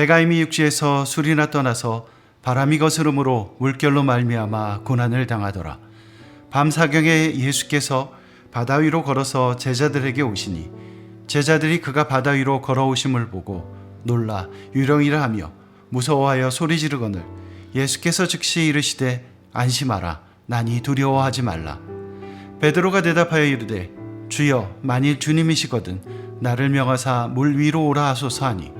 배가 이미 육지에서 술이나 떠나서 바람이 거스름으로 물결로 말미암아 고난을 당하더라. 밤 사경에 예수께서 바다 위로 걸어서 제자들에게 오시니 제자들이 그가 바다 위로 걸어오심을 보고 놀라 유령이라 하며 무서워하여 소리 지르거늘 예수께서 즉시 이르시되 안심하라 나니 두려워하지 말라 베드로가 대답하여 이르되 주여 만일 주님이시거든 나를 명하사 물 위로 오라 하소서 하니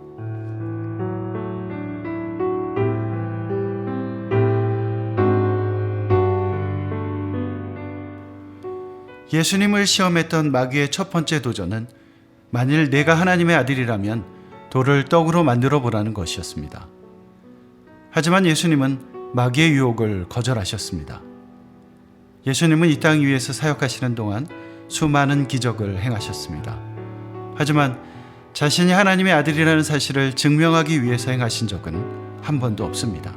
예수님을 시험했던 마귀의 첫 번째 도전은 만일 내가 하나님의 아들이라면 돌을 떡으로 만들어 보라는 것이었습니다. 하지만 예수님은 마귀의 유혹을 거절하셨습니다. 예수님은 이 땅 위에서 사역하시는 동안 수많은 기적을 행하셨습니다. 하지만 자신이 하나님의 아들이라는 사실을 증명하기 위해서 행하신 적은 한 번도 없습니다.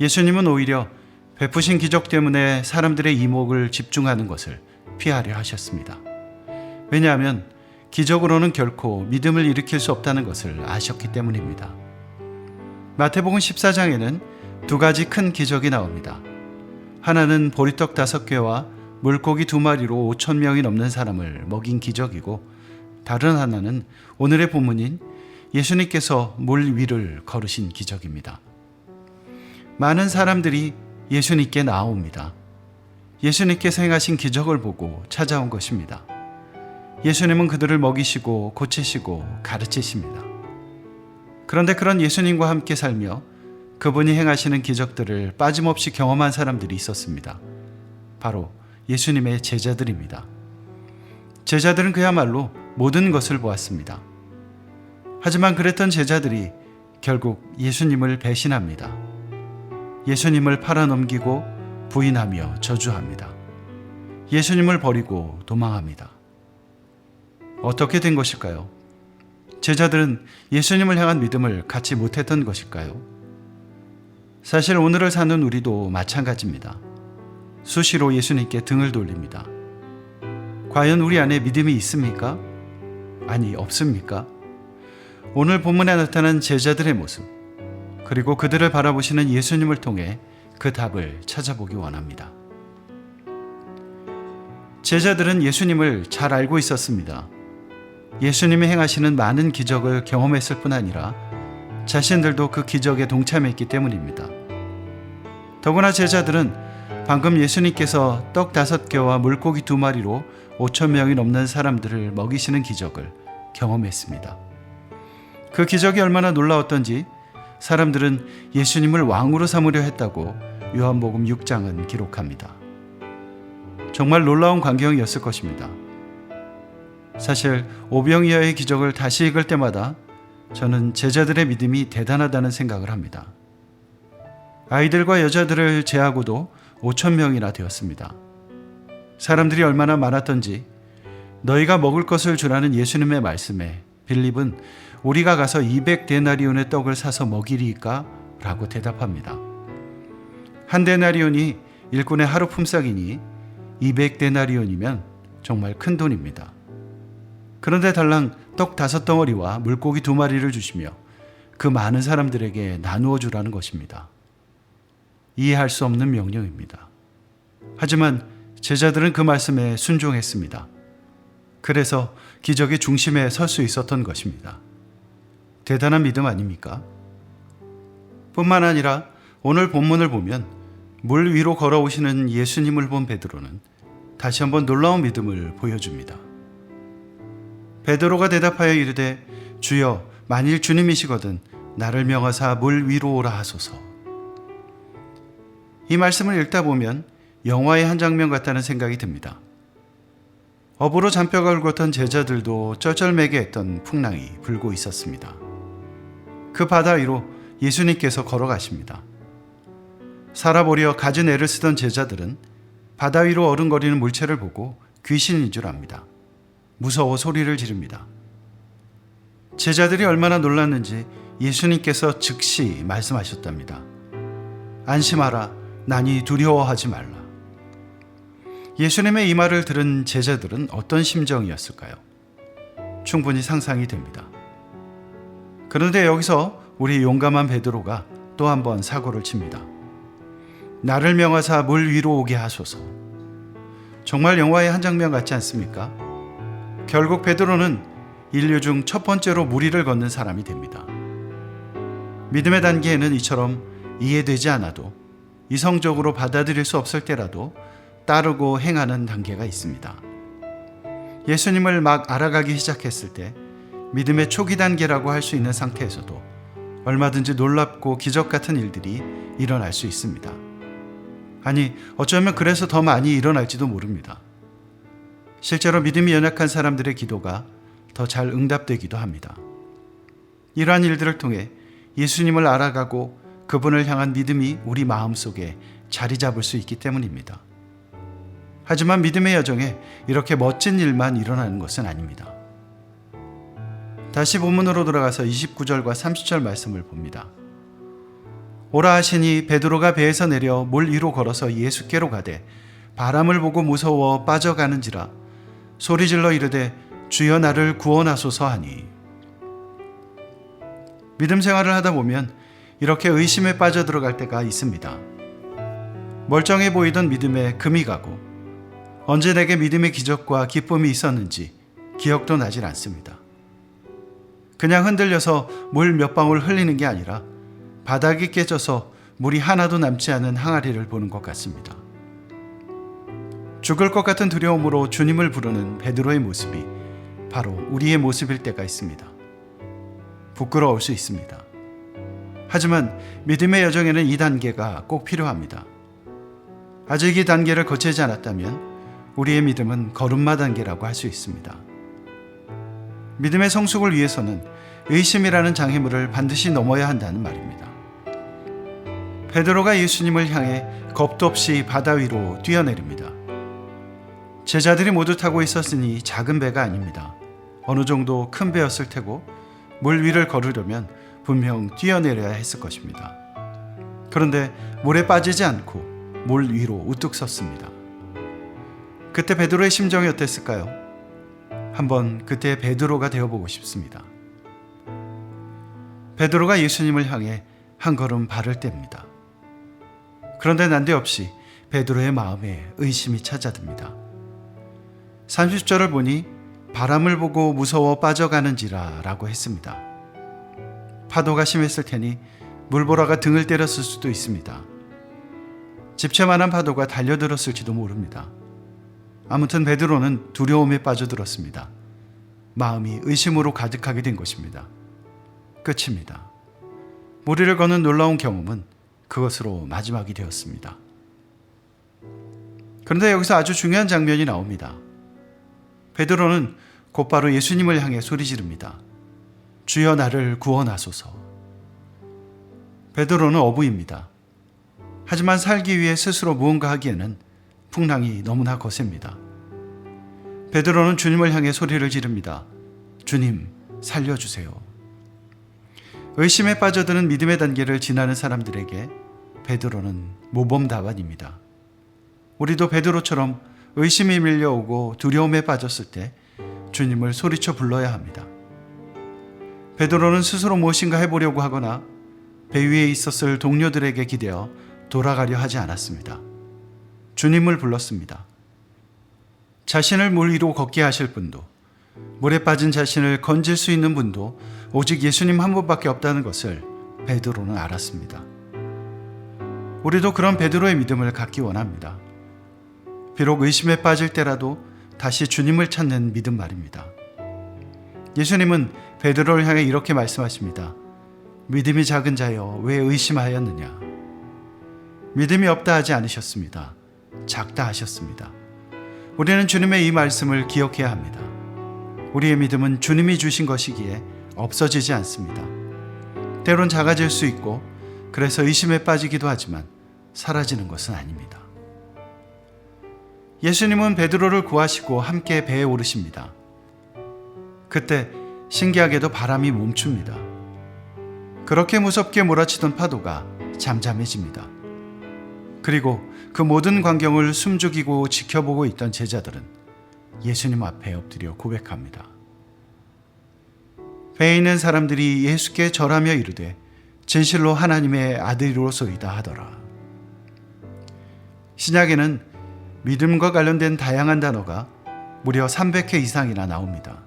예수님은 오히려 베푸신 기적 때문에 사람들의 이목을 집중하는 것을 피하려 하셨습니다. 왜냐하면 기적으로는 결코 믿음을 일으킬 수 없다는 것을 아셨기 때문입니다. 마태복음 14장에는 두 가지 큰 기적이 나옵니다. 하나는 보리떡 다섯 개와 물고기 두 마리로 5천 명이 넘는 사람을 먹인 기적이고 다른 하나는 오늘의 본문인 예수님께서 물 위를 걸으신 기적입니다. 많은 사람들이 예수님께 나옵니다. 예수님께서 행하신 기적을 보고 찾아온 것입니다. 예수님은 그들을 먹이시고 고치시고 가르치십니다. 그런데 그런 예수님과 함께 살며 그분이 행하시는 기적들을 빠짐없이 경험한 사람들이 있었습니다. 바로 예수님의 제자들입니다. 제자들은 그야말로 모든 것을 보았습니다. 하지만 그랬던 제자들이 결국 예수님을 배신합니다. 예수님을 팔아넘기고 부인하며 저주합니다. 예수님을 버리고 도망합니다. 어떻게 된 것일까요? 제자들은 예수님을 향한 믿음을 갖지 못했던 것일까요? 사실 오늘을 사는 우리도 마찬가지입니다. 수시로 예수님께 등을 돌립니다. 과연 우리 안에 믿음이 있습니까? 아니, 없습니까? 오늘 본문에 나타난 제자들의 모습, 그리고 그들을 바라보시는 예수님을 통해 그 답을 찾아보기 원합니다. 제자들은 예수님을 잘 알고 있었습니다. 예수님이 행하시는 많은 기적을 경험했을 뿐 아니라 자신들도 그 기적에 동참했기 때문입니다. 더구나 제자들은 방금 예수님께서 떡 다섯 개와 물고기 두 마리로 5천 명이 넘는 사람들을 먹이시는 기적을 경험했습니다. 그 기적이 얼마나 놀라웠던지 사람들은 예수님을 왕으로 삼으려 했다고 요한복음 6장은 기록합니다. 정말 놀라운 광경이었을 것입니다. 사실 오병이어의 기적을 다시 읽을 때마다 저는 제자들의 믿음이 대단하다는 생각을 합니다. 아이들과 여자들을 제하고도 5천 명이나 되었습니다. 사람들이 얼마나 많았던지 너희가 먹을 것을 주라는 예수님의 말씀에 빌립은 우리가 가서 200데나리온의 떡을 사서 먹이리까? 라고 대답합니다. 한 데나리온이 일꾼의 하루 품삯이니 200데나리온이면 정말 큰 돈입니다. 그런데 달랑 떡 다섯 덩어리와 물고기 두 마리를 주시며 그 많은 사람들에게 나누어 주라는 것입니다. 이해할 수 없는 명령입니다. 하지만 제자들은 그 말씀에 순종했습니다. 그래서 기적의 중심에 설 수 있었던 것입니다. 대단한 믿음 아닙니까? 뿐만 아니라 오늘 본문을 보면 물 위로 걸어오시는 예수님을 본 베드로는 다시 한번 놀라운 믿음을 보여줍니다. 베드로가 대답하여 이르되 주여 만일 주님이시거든 나를 명하사 물 위로 오라 하소서. 이 말씀을 읽다 보면 영화의 한 장면 같다는 생각이 듭니다. 업으로 잔뼈가 굵었던 제자들도 쩔쩔매게 했던 풍랑이 불고 있었습니다. 그 바다 위로 예수님께서 걸어가십니다. 살아보려 가진 애를 쓰던 제자들은 바다 위로 어른거리는 물체를 보고 귀신인 줄 압니다. 무서워 소리를 지릅니다. 제자들이 얼마나 놀랐는지 예수님께서 즉시 말씀하셨답니다. 안심하라, 나니 두려워하지 말라. 예수님의 이 말을 들은 제자들은 어떤 심정이었을까요? 충분히 상상이 됩니다. 그런데 여기서 우리 용감한 베드로가 또 한 번 사고를 칩니다. 나를 명하사 물 위로 오게 하소서. 정말 영화의 한 장면 같지 않습니까? 결국 베드로는 인류 중 첫 번째로 무리를 걷는 사람이 됩니다. 믿음의 단계에는 이처럼 이해되지 않아도 이성적으로 받아들일 수 없을 때라도 따르고 행하는 단계가 있습니다. 예수님을 막 알아가기 시작했을 때 믿음의 초기 단계라고 할 수 있는 상태에서도 얼마든지 놀랍고 기적 같은 일들이 일어날 수 있습니다. 아니, 어쩌면 그래서 더 많이 일어날지도 모릅니다. 실제로 믿음이 연약한 사람들의 기도가 더 잘 응답되기도 합니다. 이러한 일들을 통해 예수님을 알아가고 그분을 향한 믿음이 우리 마음 속에 자리 잡을 수 있기 때문입니다. 하지만 믿음의 여정에 이렇게 멋진 일만 일어나는 것은 아닙니다. 다시 본문으로 돌아가서 29절과 30절 말씀을 봅니다. 오라 하시니 베드로가 배에서 내려 물 위로 걸어서 예수께로 가되 바람을 보고 무서워 빠져가는지라 소리질러 이르되 주여 나를 구원하소서 하니 믿음 생활을 하다 보면 이렇게 의심에 빠져 들어갈 때가 있습니다. 멀쩡해 보이던 믿음에 금이 가고 언제 내게 믿음의 기적과 기쁨이 있었는지 기억도 나질 않습니다. 그냥 흔들려서 물 몇 방울 흘리는 게 아니라 바닥이 깨져서 물이 하나도 남지 않은 항아리를 보는 것 같습니다. 죽을 것 같은 두려움으로 주님을 부르는 베드로의 모습이 바로 우리의 모습일 때가 있습니다. 부끄러울 수 있습니다. 하지만 믿음의 여정에는 이 단계가 꼭 필요합니다. 아직 이 단계를 거치지 않았다면 우리의 믿음은 걸음마 단계라고 할 수 있습니다. 믿음의 성숙을 위해서는 의심이라는 장애물을 반드시 넘어야 한다는 말입니다. 베드로가 예수님을 향해 겁도 없이 바다 위로 뛰어내립니다. 제자들이 모두 타고 있었으니 작은 배가 아닙니다. 어느 정도 큰 배였을 테고 물 위를 걸으려면 분명 뛰어내려야 했을 것입니다. 그런데 물에 빠지지 않고 물 위로 우뚝 섰습니다. 그때 베드로의 심정이 어땠을까요? 한번 그때 베드로가 되어 보고 싶습니다. 베드로가 예수님을 향해 한 걸음 발을 뗍니다. 그런데 난데없이 베드로의 마음에 의심이 찾아듭니다. 30절을 보니 바람을 보고 무서워 빠져가는지라 라고 했습니다. 파도가 심했을 테니 물보라가 등을 때렸을 수도 있습니다. 집채만한 파도가 달려들었을지도 모릅니다. 아무튼 베드로는 두려움에 빠져들었습니다. 마음이 의심으로 가득하게 된 것입니다. 끝입니다. 무리를 거는 놀라운 경험은 그것으로 마지막이 되었습니다. 그런데 여기서 아주 중요한 장면이 나옵니다. 베드로는 곧바로 예수님을 향해 소리 지릅니다. 주여 나를 구원하소서. 베드로는 어부입니다. 하지만 살기 위해 스스로 무언가 하기에는 풍랑이 너무나 거셉니다. 베드로는 주님을 향해 소리를 지릅니다. 주님, 살려주세요. 의심에 빠져드는 믿음의 단계를 지나는 사람들에게 베드로는 모범 답안입니다. 우리도 베드로처럼 의심이 밀려오고 두려움에 빠졌을 때 주님을 소리쳐 불러야 합니다. 베드로는 스스로 무엇인가 해보려고 하거나 배 위에 있었을 동료들에게 기대어 돌아가려 하지 않았습니다. 주님을 불렀습니다. 자신을 물 위로 걷게 하실 분도 물에 빠진 자신을 건질 수 있는 분도 오직 예수님 한 분밖에 없다는 것을 베드로는 알았습니다. 우리도 그런 베드로의 믿음을 갖기 원합니다. 비록 의심에 빠질 때라도 다시 주님을 찾는 믿음 말입니다. 예수님은 베드로를 향해 이렇게 말씀하십니다. 믿음이 작은 자여 왜 의심하였느냐? 믿음이 없다 하지 않으셨습니다. 작다 하셨습니다. 우리는 주님의 이 말씀을 기억해야 합니다. 우리의 믿음은 주님이 주신 것이기에 없어지지 않습니다. 때론 작아질 수 있고 그래서 의심에 빠지기도 하지만 사라지는 것은 아닙니다. 예수님은 베드로를 구하시고 함께 배에 오르십니다. 그때 신기하게도 바람이 멈춥니다. 그렇게 무섭게 몰아치던 파도가 잠잠해집니다. 그리고 그 모든 광경을 숨죽이고 지켜보고 있던 제자들은 예수님 앞에 엎드려 고백합니다. 배에 있는 사람들이 예수께 절하며 이르되 진실로 하나님의 아들이로소이다 하더라. 신약에는 믿음과 관련된 다양한 단어가 무려 300회 이상이나 나옵니다.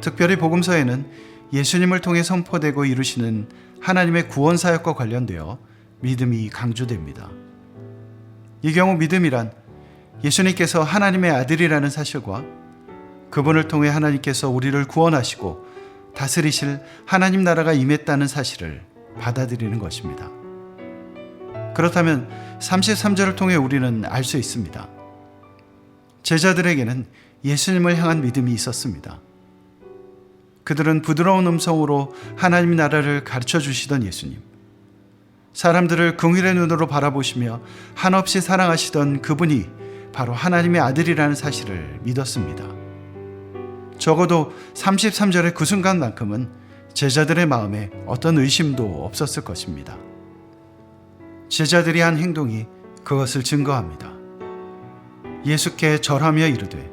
특별히 복음서에는 예수님을 통해 선포되고 이루시는 하나님의 구원 사역과 관련되어 믿음이 강조됩니다. 이 경우 믿음이란 예수님께서 하나님의 아들이라는 사실과 그분을 통해 하나님께서 우리를 구원하시고 다스리실 하나님 나라가 임했다는 사실을 받아들이는 것입니다. 그렇다면 33절을 통해 우리는 알 수 있습니다. 제자들에게는 예수님을 향한 믿음이 있었습니다. 그들은 부드러운 음성으로 하나님 나라를 가르쳐 주시던 예수님, 사람들을 긍휼의 눈으로 바라보시며 한없이 사랑하시던 그분이 바로 하나님의 아들이라는 사실을 믿었습니다. 적어도 33절의 그 순간만큼은 제자들의 마음에 어떤 의심도 없었을 것입니다. 제자들이 한 행동이 그것을 증거합니다. 예수께 절하며 이르되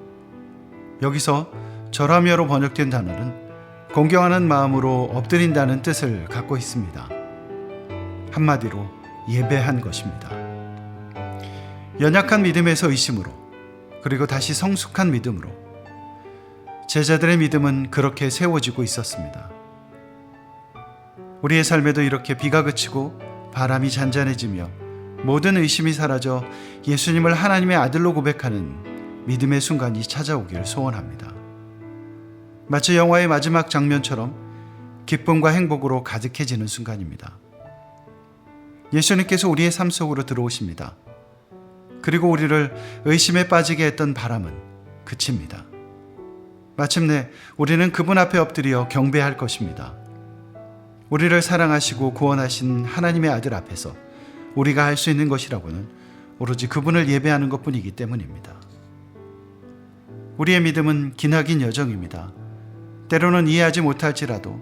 여기서 절하며로 번역된 단어는 공경하는 마음으로 엎드린다는 뜻을 갖고 있습니다. 한마디로 예배한 것입니다. 연약한 믿음에서 의심으로 그리고 다시 성숙한 믿음으로 제자들의 믿음은 그렇게 세워지고 있었습니다. 우리의 삶에도 이렇게 비가 그치고 바람이 잔잔해지며 모든 의심이 사라져 예수님을 하나님의 아들로 고백하는 믿음의 순간이 찾아오길 소원합니다. 마치 영화의 마지막 장면처럼 기쁨과 행복으로 가득해지는 순간입니다. 예수님께서 우리의 삶 속으로 들어오십니다. 그리고 우리를 의심에 빠지게 했던 바람은 그칩니다. 마침내 우리는 그분 앞에 엎드려 경배할 것입니다. 우리를 사랑하시고 구원하신 하나님의 아들 앞에서 우리가 할 수 있는 것이라고는 오로지 그분을 예배하는 것 뿐이기 때문입니다. 우리의 믿음은 기나긴 여정입니다. 때로는 이해하지 못할지라도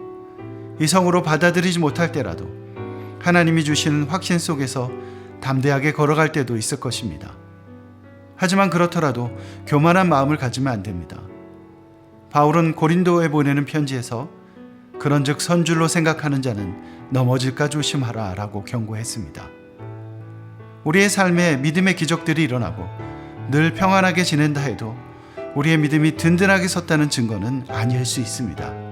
이성으로 받아들이지 못할 때라도 하나님이 주시는 확신 속에서 담대하게 걸어갈 때도 있을 것입니다. 하지만 그렇더라도 교만한 마음을 가지면 안 됩니다. 바울은 고린도에 보내는 편지에서 그런즉 선줄로 생각하는 자는 넘어질까 조심하라 라고 경고했습니다. 우리의 삶에 믿음의 기적들이 일어나고 늘 평안하게 지낸다 해도 우리의 믿음이 든든하게 섰다는 증거는 아닐 수 있습니다.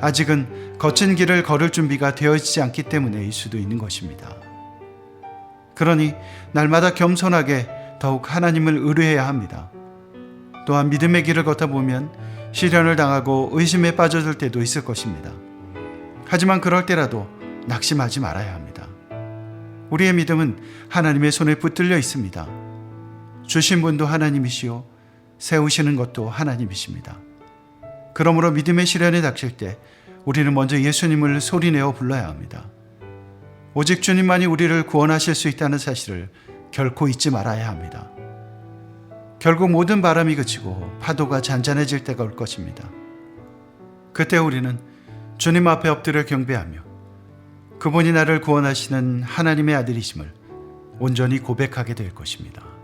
아직은 거친 길을 걸을 준비가 되어 있지 않기 때문에일 수도 있는 것입니다. 그러니 날마다 겸손하게 더욱 하나님을 의뢰해야 합니다. 또한 믿음의 길을 걷다 보면 시련을 당하고 의심에 빠져들 때도 있을 것입니다. 하지만 그럴 때라도 낙심하지 말아야 합니다. 우리의 믿음은 하나님의 손에 붙들려 있습니다. 주신 분도 하나님이시요 세우시는 것도 하나님이십니다. 그러므로 믿음의 시련에 닥칠 때 우리는 먼저 예수님을 소리내어 불러야 합니다. 오직 주님만이 우리를 구원하실 수 있다는 사실을 결코 잊지 말아야 합니다. 결국 모든 바람이 그치고 파도가 잔잔해질 때가 올 것입니다. 그때 우리는 주님 앞에 엎드려 경배하며 그분이 나를 구원하시는 하나님의 아들이심을 온전히 고백하게 될 것입니다.